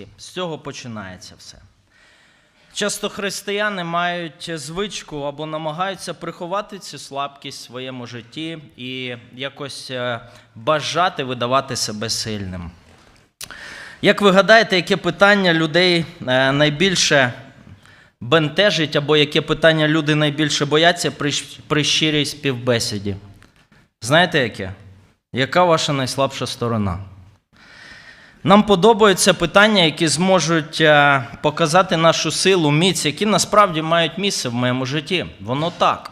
слабкості. З цього починається все. Часто християни мають звичку або намагаються приховати цю слабкість в своєму житті і якось е, бажати видавати себе сильним. Як ви гадаєте, яке питання людей е, найбільше бентежить, або яке питання люди найбільше бояться при, при щирій співбесіді? Знаєте яке? Яка ваша найслабша сторона? Нам подобаються питання, які зможуть е, показати нашу силу, міць, які насправді мають місце в моєму житті. Воно так.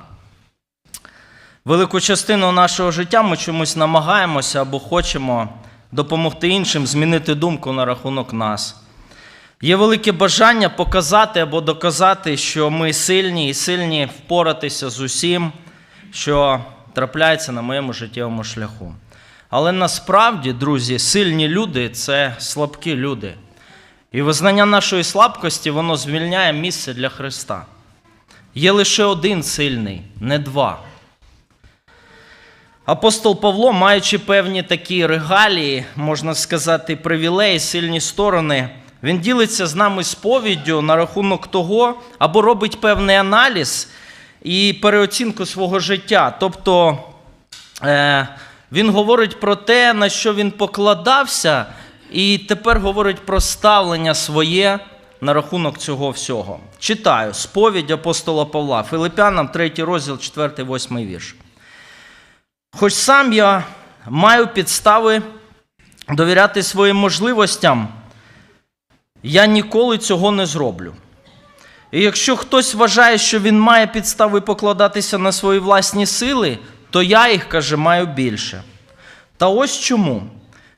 Велику частину нашого життя ми чомусь намагаємося або хочемо допомогти іншим змінити думку на рахунок нас. Є велике бажання показати або доказати, що ми сильні і сильні впоратися з усім, що трапляється на моєму життєвому шляху. Але насправді, друзі, сильні люди це слабкі люди. І визнання нашої слабкості воно звільняє місце для Христа. Є лише один сильний, не два. Апостол Павло, маючи певні такі регалії, можна сказати, привілеї, сильні сторони, він ділиться з нами сповіддю на рахунок того, або робить певний аналіз і переоцінку свого життя. Тобто е, він говорить про те, на що він покладався, і тепер говорить про ставлення своє на рахунок цього всього. Читаю сповідь апостола Павла, Филиппянам, 3 розділ, 4-8 вірш. Хоч сам я маю підстави довіряти своїм можливостям, я ніколи цього не зроблю. І якщо хтось вважає, що він має підстави покладатися на свої власні сили, то я їх, каже, маю більше. Та ось чому.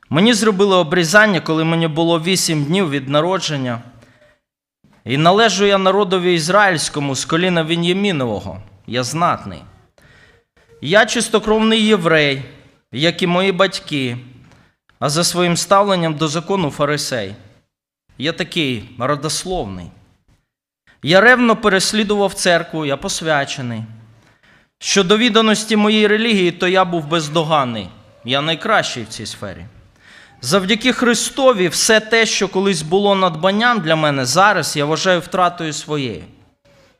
Мені зробили обрізання, коли мені було вісім днів від народження. І належу я народові ізраїльському з коліна Він'ємінового. Я знатний. Я чистокровний єврей, як і мої батьки, а за своїм ставленням до закону фарисей. Я такий родословний. Я ревно переслідував церкву, я посвячений. Щодо відданості моєї релігії, то я був бездоганний. Я найкращий в цій сфері. Завдяки Христові, все те, що колись було надбанням для мене, зараз я вважаю втратою своєю.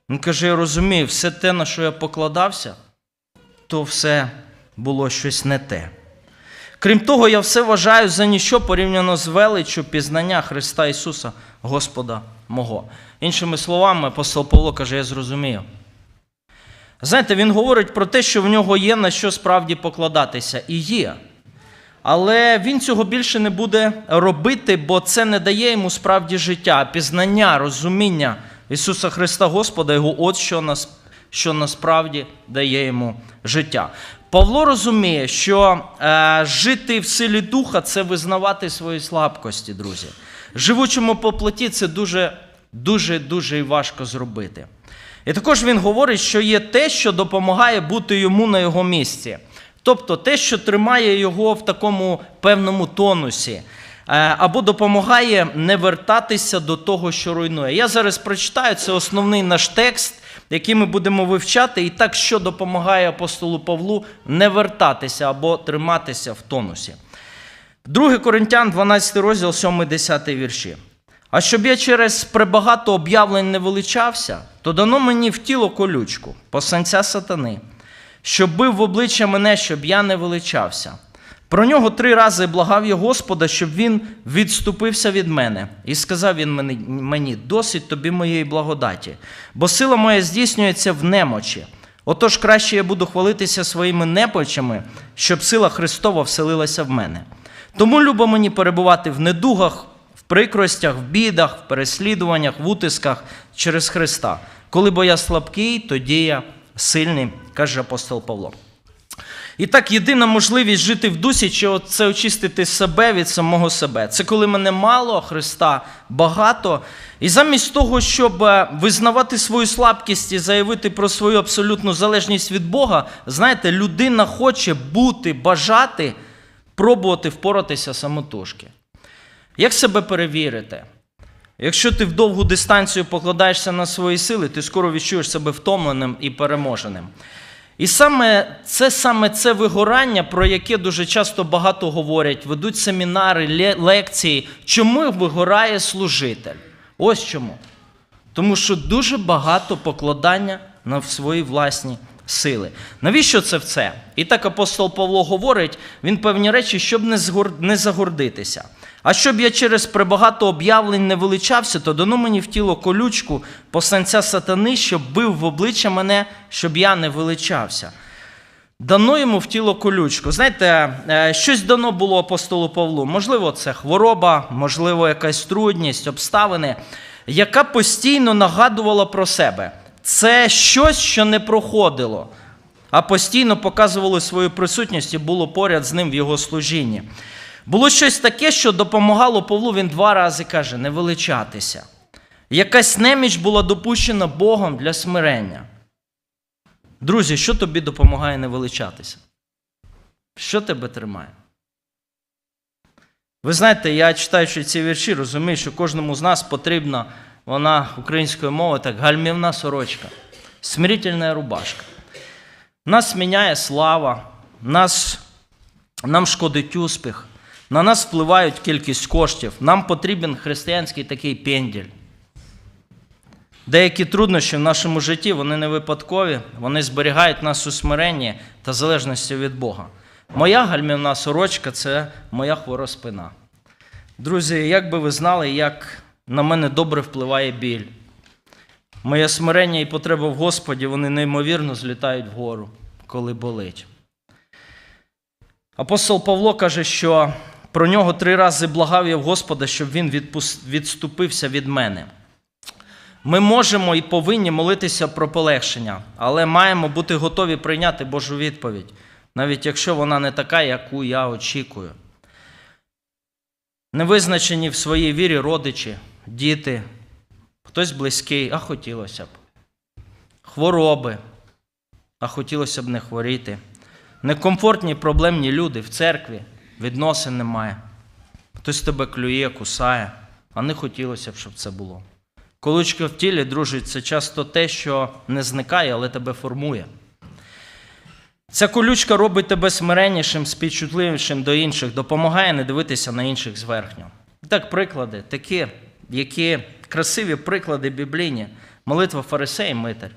Він каже: я розумію, все те, на що я покладався, то все було щось не те. Крім того, я все вважаю за ніщо порівняно з величчю пізнання Христа Ісуса, Господа мого. Іншими словами, апостол Павло каже, я зрозумів. Знаєте, він говорить про те, що в нього є на що справді покладатися, і є. Але він цього більше не буде робити, бо це не дає йому справді життя, пізнання, розуміння Ісуса Христа Господа, його от що, нас, що насправді дає йому життя. Павло розуміє, що е, жити в силі духа це визнавати свої слабкості, друзі. Живучому по плоті це дуже, дуже, дуже важко зробити. І також він говорить, що є те, що допомагає бути йому на його місці. Тобто те, що тримає його в такому певному тонусі, е, або допомагає не вертатися до того, що руйнує. Я зараз прочитаю, це основний наш текст, який ми будемо вивчати, і так, що допомагає апостолу Павлу не вертатися або триматися в тонусі. 2 Коринтян, 12 розділ, 7-10 вірші. А щоб я через пребагато об'явлень не величався, то дано мені в тіло колючку, посанця сатани, щоб бив в обличчя мене, щоб я не величався. Про нього три рази благав я Господа, щоб він відступився від мене. І сказав він мені, досить тобі моєї благодаті, бо сила моя здійснюється в немочі. Отож краще я буду хвалитися своїми немочами, щоб сила Христова вселилася в мене. Тому любо мені перебувати в недугах, прикростях, в бідах, в переслідуваннях, в утисках через Христа. Коли бо я слабкий, тоді я сильний, каже апостол Павло. І так, єдина можливість жити в дусі, чи це очистити себе від самого себе. Це коли мене мало, Христа багато. І замість того, щоб е, визнавати свою слабкість і заявити про свою абсолютну залежність від Бога, знаєте, людина хоче бути, бажати, пробувати впоратися самотужки. Як себе перевірити? Якщо ти в довгу дистанцію покладаєшся на свої сили, ти скоро відчуєш себе втомленим і переможеним. І саме це саме це вигорання, про яке дуже часто багато говорять, ведуть семінари, лекції. Чому вигорає служитель? Ось чому. Тому що дуже багато покладання на свої власні сили. Навіщо це в це? І так апостол Павло говорить, він певні речі, щоб не загордитися. А щоб я через прибагато об'явлень не величався, то дано мені в тіло колючку посланця сатани, щоб бив в обличчя мене, щоб я не величався. Дано йому в тіло колючку. Знаєте, е, щось дано було апостолу Павлу. Можливо, це хвороба, можливо, якась трудність, обставини, яка постійно нагадувала про себе. Це щось, що не проходило, а постійно показувало свою присутність і було поряд з ним в його служінні. Було щось таке, що допомагало Павлу, він два рази каже, не величатися. Якась неміч була допущена Богом для смирення. Друзі, що тобі допомагає не величатися? Що тебе тримає? Ви знаєте, я читаючи ці вірші, розумію, що кожному з нас потрібна вона українською мовою так гальмівна сорочка, смирительна рубашка. Нас міняє слава, нас, нам шкодить успіх, на нас впливають кількість коштів, нам потрібен християнський такий пенділь. Деякі труднощі в нашому житті вони не випадкові, вони зберігають нас у смиренні та залежності від Бога. Моя гальмівна сорочка це моя хвора спина. Друзі, як би ви знали, як на мене добре впливає біль. Моє смирення і потреба в Господі, вони неймовірно злітають вгору, коли болить. Апостол Павло каже, що про нього три рази благав я в Господа, щоб він відступився від мене. Ми можемо і повинні молитися про полегшення, але маємо бути готові прийняти Божу відповідь, навіть якщо вона не така, яку я очікую. Невизначені в своїй вірі родичі, діти, хтось близький, а хотілося б. Хвороби, а хотілося б не хворіти. Некомфортні проблемні люди в церкві, відносин немає. Хтось тебе клює, кусає, а не хотілося б, щоб це було. Колючка в тілі, друже, це часто те, що не зникає, але тебе формує. Ця колючка робить тебе смиреннішим, співчутливішим до інших, допомагає не дивитися на інших зверхньо. Так, приклади, такі, які красиві приклади біблійні. Молитва фарисей і митар.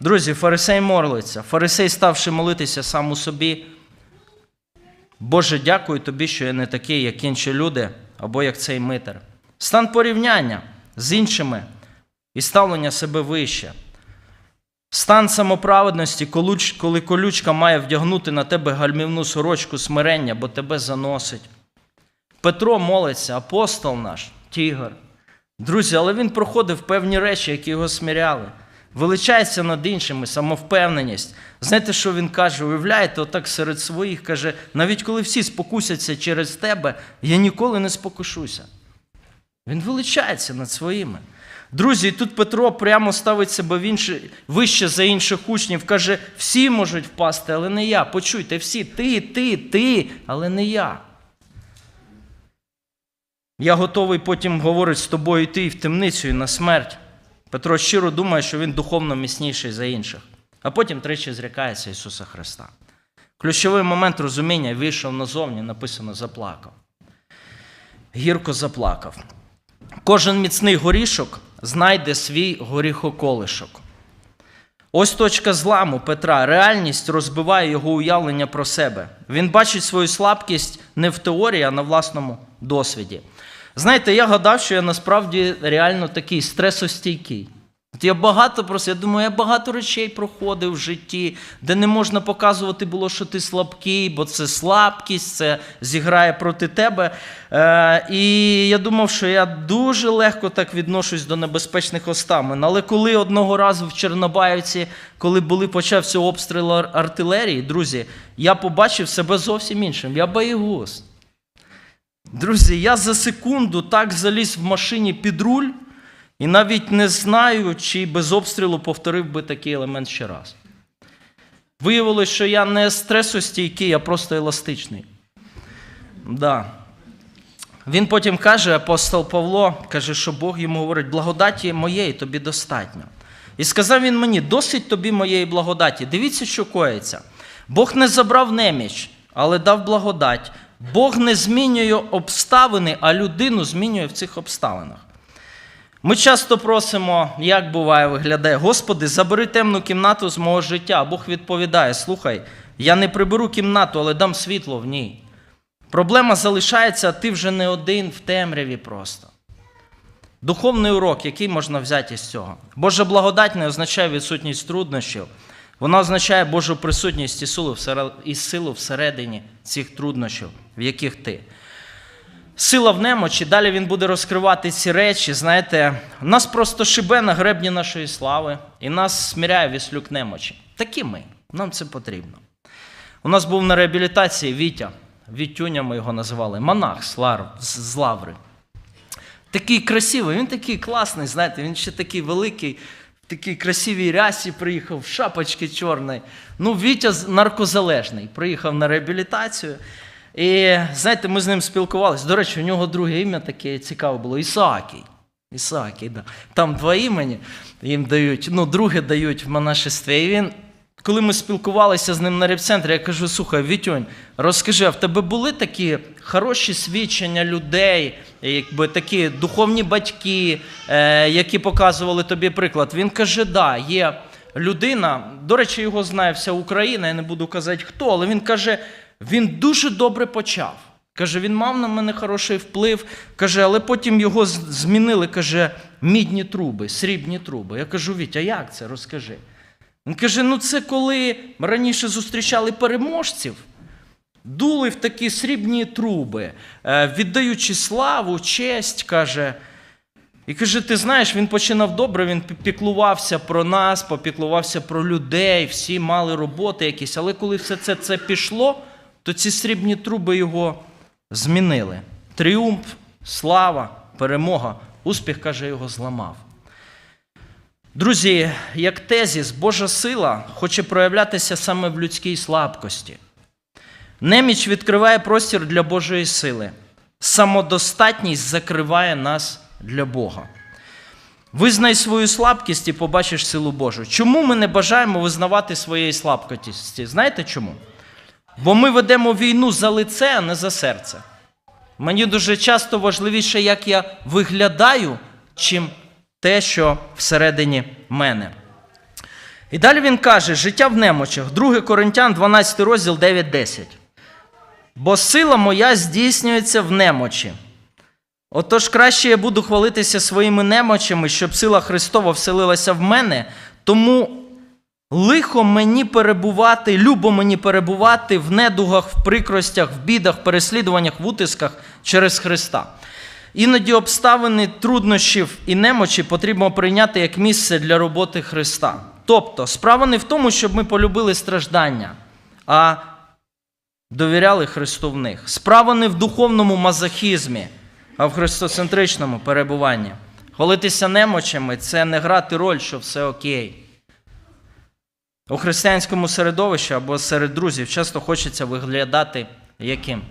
Друзі, фарисей молиться. Фарисей, ставши молитися сам у собі. Боже, дякую тобі, що я не такий, як інші люди, або як цей митар. Стан порівняння з іншими і ставлення себе вище. Стан самоправедності, коли колючка має вдягнути на тебе гальмівну сорочку смирення, бо тебе заносить. Петро молиться, апостол наш, тігр. Друзі, але він проходив певні речі, які його сміряли. Величається над іншими, самовпевненість. Знаєте, що він каже? Уявляєте, отак серед своїх каже, навіть коли всі спокусяться через тебе, я ніколи не спокушуся. Він величається над своїми. Друзі, і тут Петро прямо ставить себе в інше, вище за інших учнів, каже: всі можуть впасти, але не я. Почуйте, всі, ти, ти, ти, але не я. Я готовий потім говорити з тобою йти в темницю і на смерть. Петро щиро думає, що він духовно міцніший за інших, а потім тричі зрікається Ісуса Христа. Ключовий момент розуміння вийшов назовні, написано заплакав. Гірко заплакав. Кожен міцний горішок знайде свій горіхоколишок. Ось точка зламу Петра. Реальність розбиває його уявлення про себе. Він бачить свою слабкість не в теорії, а на власному досвіді. Знаєте, я гадав, що я насправді реально такий стресостійкий. От я багато просто, я думаю, я багато речей проходив в житті, де не можна показувати було, що ти слабкий, бо це слабкість, це зіграє проти тебе. Е, і я думав, що я дуже легко так відношусь до небезпечних остамин. Але коли одного разу в Чорнобаївці, коли були почався обстріл артилерії, друзі, я побачив себе зовсім іншим. Я боєгуз. Друзі, я за секунду так заліз в машині під руль, і навіть не знаю, чи без обстрілу повторив би такий елемент ще раз. Виявилось, що я не стресостійкий, а просто еластичний. Да. Він потім каже, апостол Павло, каже, що Бог йому говорить, благодаті моєї тобі достатньо. І сказав він мені: досить тобі моєї благодаті. Дивіться, що коїться. Бог не забрав неміч, але дав благодать. Бог не змінює обставини, а людину змінює в цих обставинах. Ми часто просимо, як буває, виглядає, Господи, забери темну кімнату з мого життя. Бог відповідає: слухай, я не приберу кімнату, але дам світло в ній. Проблема залишається, а ти вже не один в темряві просто. Духовний урок, який можна взяти із цього. Божа благодать не означає відсутність труднощів. Вона означає Божу присутність і силу всередині цих труднощів, в яких ти. Сила в немочі, далі він буде розкривати ці речі. Знаєте, нас просто шибе на гребні нашої слави, і нас сміряє віслюк немочі. Такі ми, нам це потрібно. У нас був на реабілітації Вітя, Вітюня ми його називали, монах з Лаври. Такий красивий, він такий класний, знаєте, він ще такий великий, в такій красивій рясі приїхав, в шапочці чорної. Ну, Вітя наркозалежний, приїхав на реабілітацію. І знаєте, ми з ним спілкувалися. До речі, у нього друге ім'я таке цікаве було Ісаакій. Ісаакій, да. Там два імені їм дають, ну, друге дають в монашестві. І він, коли ми спілкувалися з ним на репцентрі, я кажу: слухай, Вітюнь, розкажи, а в тебе були такі хороші свідчення людей, якби такі духовні батьки, е, які показували тобі приклад? Він каже: да, є людина, до речі, його знає вся Україна, я не буду казати хто, але він каже, він дуже добре почав. Каже, він мав на мене хороший вплив. Каже, але потім його змінили, каже, мідні труби, срібні труби. Я кажу, Вітя, як це? Розкажи. Він каже: ну це коли раніше зустрічали переможців, дули в такі срібні труби, е, віддаючи славу, честь, каже. І каже, ти знаєш, він починав добре, він пі- піклувався про нас, попіклувався про людей, всі мали роботи якісь. Але коли все це, це пішло, то ці срібні труби його змінили. Тріумф, слава, перемога, успіх, каже, його зламав. Друзі, як тезіс, Божа сила хоче проявлятися саме в людській слабкості. Неміч відкриває простір для Божої сили. Самодостатність закриває нас для Бога. Визнай свою слабкість і побачиш силу Божу. Чому ми не бажаємо визнавати своєї слабкості? Знаєте чому? Бо ми ведемо війну за лице, а не за серце. Мені дуже часто важливіше, як я виглядаю, чим те, що всередині мене. І далі він каже: життя в немочах, 2 Коринтян, 12 розділ 9-10. Бо сила моя здійснюється в немочі. Отож краще я буду хвалитися своїми немочами, щоб сила Христова вселилася в мене, тому лихо мені перебувати, любо мені перебувати в недугах, в прикростях, в бідах, переслідуваннях, в утисках через Христа. Іноді обставини труднощів і немочі потрібно прийняти як місце для роботи Христа. Тобто, справа не в тому, щоб ми полюбили страждання, а довіряли Христу в них. Справа не в духовному мазохізмі, а в христоцентричному перебуванні. Хвалитися немочами це не грати роль, що все окей. У християнському середовищі або серед друзів часто хочеться виглядати яким?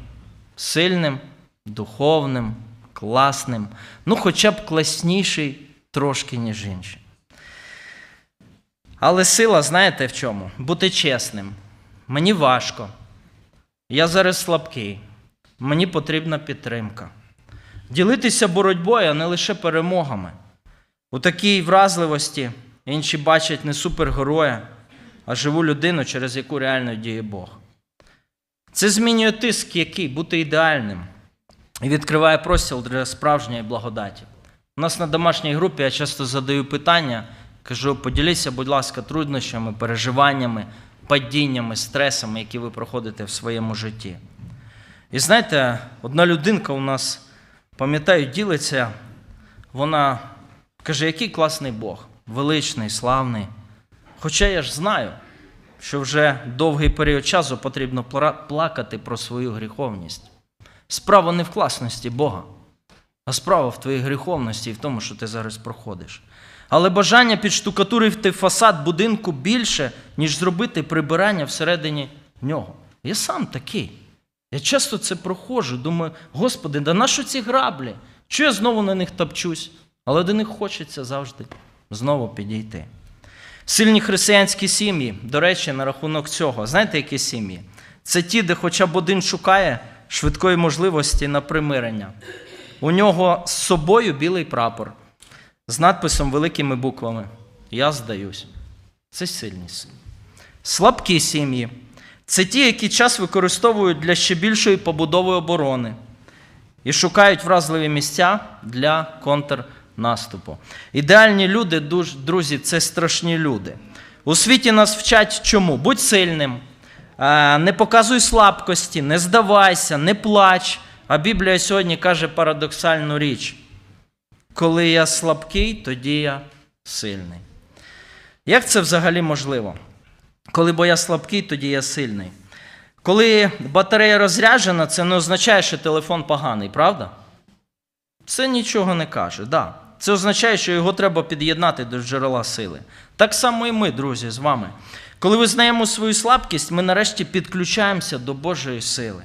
Сильним, духовним, класним, ну хоча б класніший трошки, ніж інші. Але сила, знаєте в чому? Бути чесним. Мені важко. Я зараз слабкий. Мені потрібна підтримка. Ділитися боротьбою, а не лише перемогами. У такій вразливості інші бачать не супергероя, а живу людину, через яку реально діє Бог. Це змінює тиск, який бути ідеальним, і відкриває простір для справжньої благодаті. У нас на домашній групі я часто задаю питання, кажу: поділіться, будь ласка, труднощами, переживаннями, падіннями, стресами, які ви проходите в своєму житті. І знаєте, одна людинка у нас, пам'ятаю, ділиться, вона каже, який класний Бог, величний, славний. Хоча я ж знаю, що вже довгий період часу потрібно плакати про свою гріховність. Справа не в класності Бога, а справа в твоїй гріховності і в тому, що ти зараз проходиш. Але бажання підштукатурити фасад будинку більше, ніж зробити прибирання всередині нього. Я сам такий. Я часто це проходжу, думаю, Господи, да нащо ці граблі? Чого я знову на них топчусь? Але до них хочеться завжди знову підійти. Сильні християнські сім'ї, до речі, на рахунок цього. Знаєте, які сім'ї? Це ті, де хоча б один шукає швидкої можливості на примирення. У нього з собою білий прапор з надписом великими буквами Я здаюсь. Це сильні сім'ї. Слабкі сім'ї це ті, які час використовують для ще більшої побудови оборони і шукають вразливі місця для контрнаступу. Ідеальні люди, друзі, це страшні люди. У світі нас вчать чому? Будь сильним, е, не показуй слабкості, не здавайся, не плач. А Біблія сьогодні каже парадоксальну річ: коли я слабкий, тоді я сильний. Як це взагалі можливо? Коли бо я слабкий, тоді я сильний. Коли батарея розряджена, це не означає, що телефон поганий, правда? Це нічого не каже. Да. Це означає, що його треба під'єднати до джерела сили. Так само і ми, друзі, з вами. Коли визнаємо свою слабкість, ми нарешті підключаємося до Божої сили.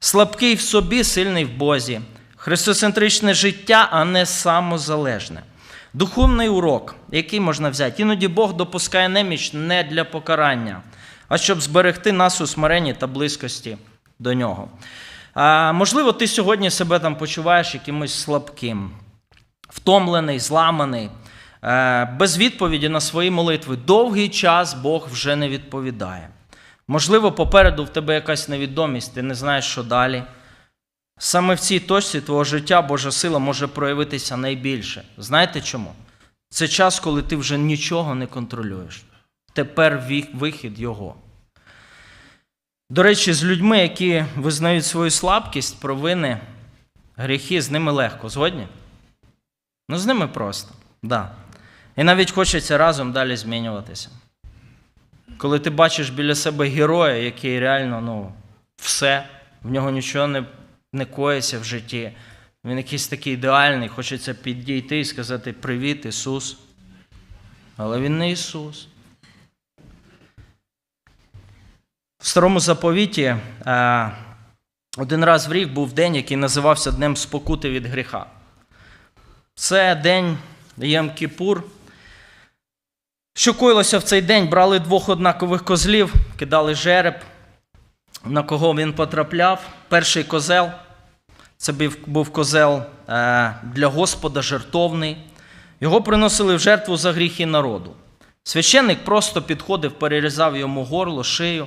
Слабкий в собі, сильний в Бозі. Христоцентричне життя, а не самозалежне. Духовний урок, який можна взяти. Іноді Бог допускає неміч не для покарання, а щоб зберегти нас у смиренні та близькості до нього. А, можливо, ти сьогодні себе там почуваєш якимось слабким, втомлений, зламаний, е, без відповіді на свої молитви. Довгий час Бог вже не відповідає. Можливо, попереду в тебе якась невідомість, ти не знаєш, що далі. Саме в цій точці твого життя Божа сила може проявитися найбільше. Знаєте чому? Це час, коли ти вже нічого не контролюєш. Тепер вихід Його. До речі, з людьми, які визнають свою слабкість, провини, гріхи, з ними легко. Згодні? Ну, з ними просто. Да. І навіть хочеться разом далі змінюватися. Коли ти бачиш біля себе героя, який реально ну, все, в нього нічого не, не коїться в житті, він якийсь такий ідеальний, хочеться підійти і сказати Привіт, Ісус. Але Він не Ісус. В старому заповіті е, один раз в рік був день, який називався Днем спокути від гріха. Це день Єм-Кіпур. Що коїлося в цей день? Брали двох однакових козлів, кидали жереб, на кого він потрапляв. Перший козел це був, козел е, для Господа жертовний. Його приносили в жертву за гріхи народу. Священник просто підходив, перерізав йому горло, шию.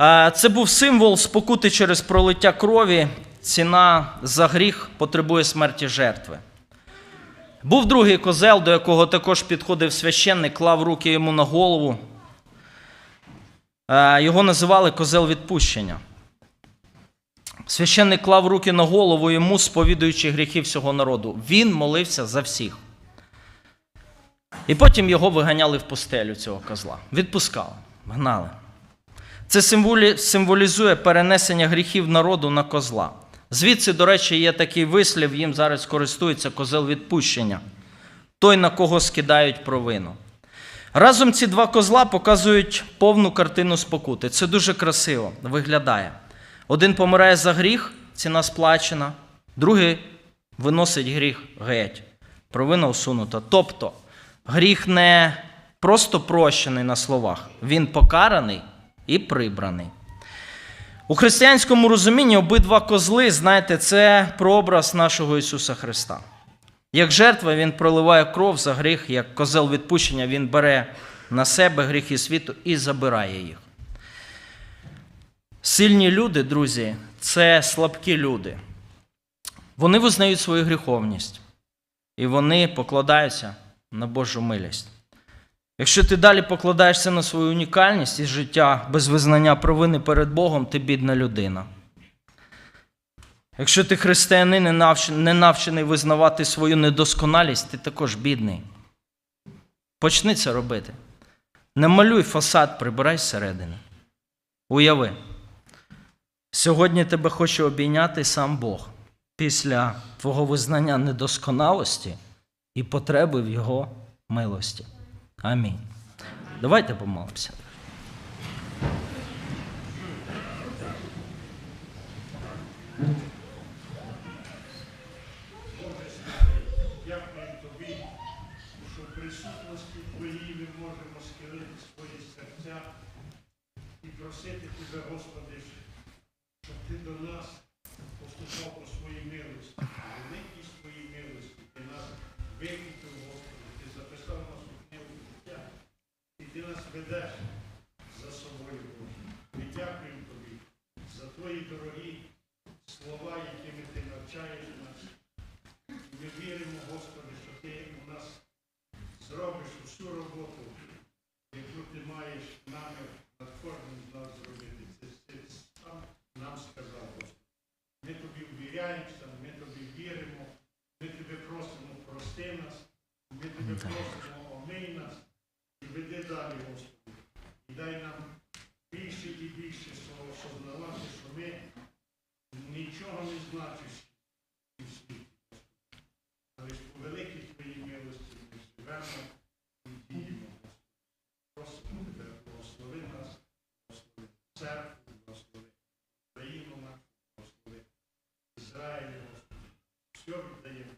Е, Це був символ спокути через пролиття крові. Ціна за гріх потребує смерті жертви. Був другий козел, до якого також підходив священник, клав руки йому на голову. Е, Його називали козел відпущення. Священник клав руки на голову йому, сповідуючи гріхи всього народу. Він молився за всіх. І потім його виганяли в пустелю цього козла. Відпускали, гнали. Це символізує перенесення гріхів народу на козла. Звідси, до речі, є такий вислів, їм зараз користується козел відпущення. Той, на кого скидають провину. Разом ці два козла показують повну картину спокути. Це дуже красиво виглядає. Один помирає за гріх, ціна сплачена, другий виносить гріх геть. Провина усунута. Тобто, гріх не просто прощений на словах, він покараний і прибраний. У християнському розумінні обидва козли, знаєте, це прообраз нашого Ісуса Христа. Як жертва Він проливає кров за гріх, як козел відпущення, Він бере на себе гріхи світу і забирає їх. Сильні люди, друзі, це слабкі люди. Вони визнають свою гріховність і вони покладаються на Божу милість. Якщо ти далі покладаєшся на свою унікальність і життя без визнання провини перед Богом, ти бідна людина. Якщо ти християнин не навчений визнавати свою недосконалість, ти також бідний. Почни це робити. Не малюй фасад, прибирай зсередини. Уяви, сьогодні тебе хоче обійняти сам Бог після твого визнання недосконалості і потреби в Його милості. Амінь. Давайте помолимося. Thank тобі, що в присутності твоїй ми можемо схилити свої серця і просити Тебе, Господи, щоб Ти до нас поступав по своїй милості, великій своїй милості. Ти нас викупив, Господи, Ти записав нас у книгу життя, і Ти нас ведеш за собою, Боже. Ми дякуємо Тобі за Твої дорогі слова, якими Ти навчаєш нас. Ми віримо, Господи, що Ти у нас зробиш усю роботу, яку ти маєш намір над кожним з нас зробити. Це ти сам нам сказав, Господи. Ми тобі ввіряємося, ми тобі віримо, ми тебе просимо, прости нас, ми тебе просимо, омий нас і веди далі, Господи. І дай нам більше і більше свого сознавати, що ми нічого не значиш у світі. Але ж по великій твоїй милості ми живемо і діємо. Просимо тебе, благослови нас, благослови церкву, благослови Україну нашу, Ізраїль, Господи. Все віддаємо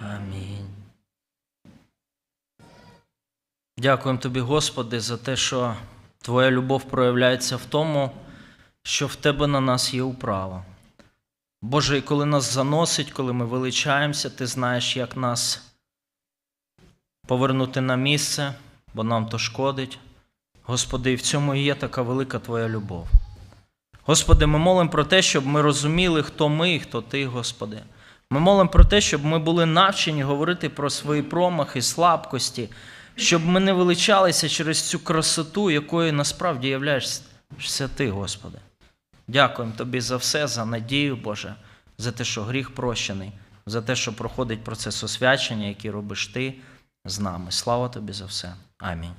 Амінь. Дякуємо тобі, Господи, за те, що Твоя любов проявляється в тому, що в Тебе на нас є управа. Боже, і коли нас заносить, коли ми величаємося, Ти знаєш, як нас повернути на місце, бо нам то шкодить. Господи, і в цьому є така велика Твоя любов. Господи, ми молимо про те, щоб ми розуміли, хто ми і хто Ти, Господи. Ми молимо про те, щоб ми були навчені говорити про свої промахи, слабкості, щоб ми не величалися через цю красоту, якою насправді являєшся Ти, Господи. Дякуємо Тобі за все, за надію, Боже, за те, що гріх прощений, за те, що проходить процес освячення, який робиш Ти з нами. Слава Тобі за все. Амінь.